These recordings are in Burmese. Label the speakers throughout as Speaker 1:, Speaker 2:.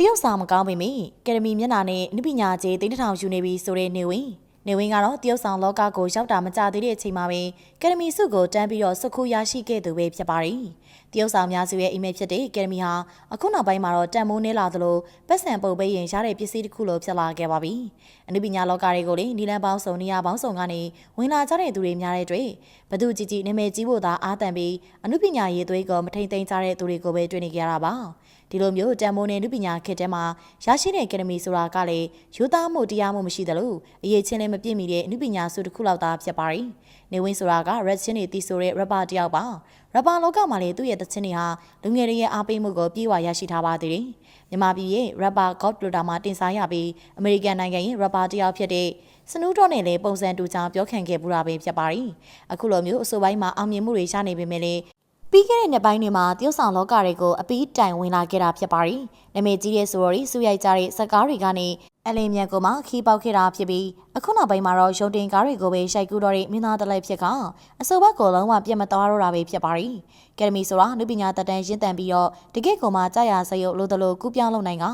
Speaker 1: တရုတ်စာမကောင်းပေမယ့်ကယ်ဒမီမျက်နှာနဲ့နုပညာကျေတိတ်ထောင်ယူနေပြီဆိုတဲ့နေဝင် နေဝင်ကတော့တရုတ်ဆောင်လောကကိုရောက်တာမကြသေးတဲ့အချိန်မှာပဲကယ်ဒမီစုကိုတန်းပြီးတော့စုခုရရှိခဲ့သူပဲဖြစ်ပါတယ်တရုတ်ဆောင်များစုရဲ့အိမ်မက်ဖြစ်တဲ့ကယ်ဒမီဟာအခုနောက်ပိုင်းမှာတော့တန်မိုးနေလာသလိုပတ်စံပုတ်ပေးရင်ရတဲ့ပစ္စည်းတစ်ခုလိုဖြစ်လာခဲ့ပါပြီအနုပညာလောကတွေကိုလည်းနီလန်ပေါင်းစုံနေရာပေါင်းစုံကနေဝင်လာကြတဲ့သူတွေများတဲ့အတွက်ဘသူကြည်ကြည်နာမည်ကြီးဖို့သာအားတန်ပြီးအနုပညာရေးသွေးကိုမထိန်သိမ်းကြတဲ့သူတွေကိုပဲတွေ့နေကြရတာပါဒီလိုမျိုးတန်မိုးနဲ့နုပညာခေတ်ထဲမှာရရှိတဲ့ academy ဆိုတာကလည်းရိုးသားမှုတရားမှုမရှိသလိုအရေးချင်းလည်းမပြည့်မီတဲ့အနုပညာစုတစ်ခုလောက်သာဖြစ်ပါတယ်။နေဝင်းဆိုတာက red ချင်းတွေတီးဆိုတဲ့ rapper တယောက်ပါ။ rapper လောကမှာလည်းသူ့ရဲ့သချင်းတွေဟာလူငယ်တွေရဲ့အားပေးမှုကိုပြေဝရရှိထားပါသေးတယ်။မြန်မာပြည်ရဲ့ rapper God Plotter မှာတင်စားရပြီးအမေရိကန်နိုင်ငံရဲ့ rapper တယောက်ဖြစ်တဲ့စနူးတော့နဲ့လည်းပုံစံတူချောင်းပြောခံခဲ့ပူတာပဲဖြစ်ပါတယ်။အခုလိုမျိုးအဆိုပိုင်းမှာအောင်မြင်မှုတွေရနေပေမဲ့လည်းပြီးခဲ့တဲ့နှစ်ပိုင်းတွေမှာတရုတ်ဆောင်လောကတွေကိုအပီးတိုင်ဝင်လာခဲ့တာဖြစ်ပါတယ်။နာမည်ကြီးတဲ့ဆိုရီစူရိုက်ကြတဲ့ဇက်ကားတွေကနေ အလင်းမြန်ကိုမှခီးပေါက်ခဲ့တာဖြစ်ပြီးအခုနောက်ပိုင်းမှာတော့ရုံတင်ကားတွေကိုပဲရှိုက်ကူးတော့တဲ့မင်းသားတလိုက်ဖြစ်ကအဆိုဘက်ကိုလုံးဝပြတ်မသွားတော့တာပဲဖြစ်ပါတယ်။ကယ်ဒမီဆိုတာလူပညာတက်တန်းရင့်တန်ပြီးတော့တကယ့်ကိုမှကြာရစရုပ်လို့တလို့ကူပြောင်းလုပ်နိုင်က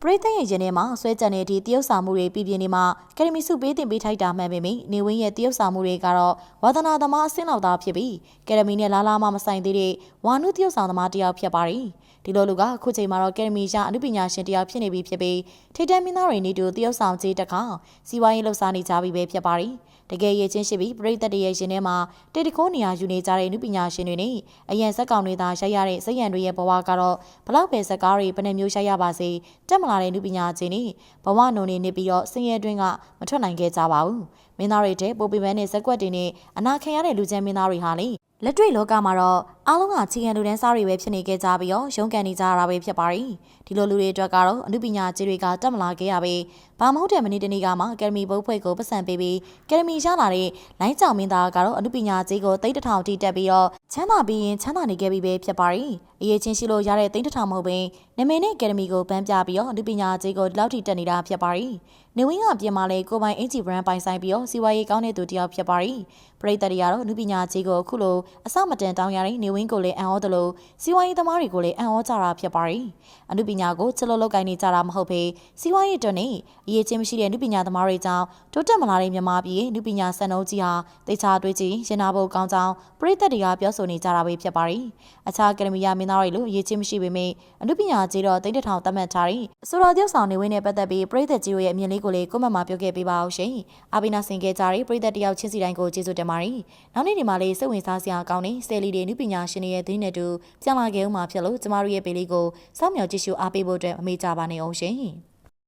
Speaker 1: ပရိသတ်ရဲ့ရင်ထဲမှာဆွဲကြံနေသည့်တရုတ်စာမှုတွေပြည်ပြင်းနေမှာကယ်ဒမီစုပေးတင်ပေးထိုက်တာမှန်ပေမယ့်နေဝင်းရဲ့တရုတ်စာမှုတွေကတော့ဝါသနာသမားအဆင့်လောက်သားဖြစ်ပြီးကယ်ဒမီနဲ့လာလာမှမဆိုင်သေးတဲ့ဝါနုတရုတ်ဆောင်သမားတယောက်ဖြစ်ပါတယ် ဒီလိုလူကအခုချိန်မှာတော့ကယ်ဒမီရအမှုပညာရှင်တယောက်ဖြစ်နေပြီဖြစ်ပြီးထိတ်တန်းမင်းသားတွေနေတူတရုတ်ဆောင်ကြီးတစ်ခါစီးပွားရေးလှုပ်ရှားနေကြပြီပဲဖြစ်ပါတယ်တကယ်ရချင်းရှိပြီးပရိသတ်တရဲ့ရှင်ထဲမှာတေတခိုးနေရာယူနေကြတဲ့နုပညာရှင်တွေနဲ့အရန်ဇက်ကောင်တွေသာရိုက်ရတဲ့ဇက်ရံတွေရဲ့ဘဝကတော့ဘလောက်ပဲဇက်ကားတွေဘယ်နှမျိုးရိုက်ရပါစေတက်မလာတဲ့နုပညာရှင်တွေဘဝနုံနေနေပြီးတော့ဆင်းရဲတွင်းကမထွက်နိုင်ခဲ့ကြပါဘူးမင်းသားတွေတဲ့ပိုပီပန်းနဲ့ဇက်ကွက်တွေနဲ့အနာခံရတဲ့လူချမ်းမင်းသားတွေဟာလေ လက်တွေ့လောကမှာတော့အားလုံးကချီကန်လူတန်းစားတွေပဲဖြစ်နေကြကြပြီးတော့ရုန်းကန်နေကြရတာပဲဖြစ်ပါတယ်ဒီလိုလူတွေအတွက်ကတော့အမှုပညာကြီးတွေကတက်မလာခဲ့ရပဲဘာမဟုတ်တဲ့မနေ့တနေ့ကမှအကယ်ဒမီဘုတ်ဖွဲ့ကိုပတ်စံပေးပြီးအကယ်ဒမီရလာတဲ့လိုင်းကြောင်မင်းသားကတော့အမှုပညာကြီးကိုတိတ်တထောင်တိတက်ပြီးတော့ချမ်းသာပြီးရင်ချမ်းသာနေခဲ့ပြီပဲဖြစ်ပါတယ် အရေးချင်းရှိလို့ရတဲ့တိတ်တထောင်မဟုတ်ဘဲနာမည်နဲ့အကယ်ဒမီကိုပန်းပြပြီးတော့အမှုပညာကြီးကိုဒီလောက်ထိတက်နေတာဖြစ်ပါတယ်နေဝင်းကပြင်မာလေကိုပိုင်အင်ဂျီဘရန်ပိုင်ဆိုင်ပြီးတော့စီဝါရေးကောင်းတဲ့သူတယောက်ဖြစ်ပါတယ်ပရိသတ်တွေကတော့အမှုပညာကြီးကိုအခုလိုအစမတန်တောင်းရတဲ့နေဝင်းကိုလည်းအံ့ဩတယ်လို့စီဝါရေးသမားတွေကိုလည်းအံ့ဩကြတာဖြစ်ပါတယ်အမှုပညာကိုချစ်လို့လောက်ကိုင်းနေကြတာမဟုတ်ဘဲစီဝါရေးတွင်နေအရေးချင်းမရှိတဲ့နုပညာသမားတွေကြောင့်တိုးတက်မလာတဲ့မြန်မာပြည်နုပညာစံနှုန်းကြီးဟာတေချာတွေးကြည့်ရင်နာဖို့ကောင်းကြောင်းပြည်သက်တွေကပြောဆိုနေကြတာပဲဖြစ်ပါတယ်။အခြားအကယ်ဒမီယာမင်းသားတွေလိုအရေးချင်းမရှိပေမယ့်အနုပညာကြီးတော့တိတ်တထောင်သတ်မှတ်ထားပြီးဆိုတော်ကျောက်ဆောင်နေဝင်းနဲ့ပတ်သက်ပြီးပြည်သက်ကြီးတို့ရဲ့အမြင်လေးကိုလည်းကိုမတ်မှာပြောခဲ့ပေးပါအောင်ရှင်။အာဘိနာဆင်ခဲ့ကြတဲ့ပြည်သက်တယောက်ချင်းစီတိုင်းကိုကျေးဇူးတင်ပါတယ်။နောက်နေ့ဒီမှာလေးစိတ်ဝင်စားစရာကောင်းတဲ့ဆယ်လီတွေနုပညာရှင်တွေရဲ့သင်းနဲ့တူပြန်လာခဲ့ဦးမှာဖြစ်လို့ကျမတို့ရဲ့ပေလေးကိုစောင့်မျှော်ကြည့်ရှုအားပေးဖို့အတွက်မမေ့ကြပါနဲ့အောင်ရှင်။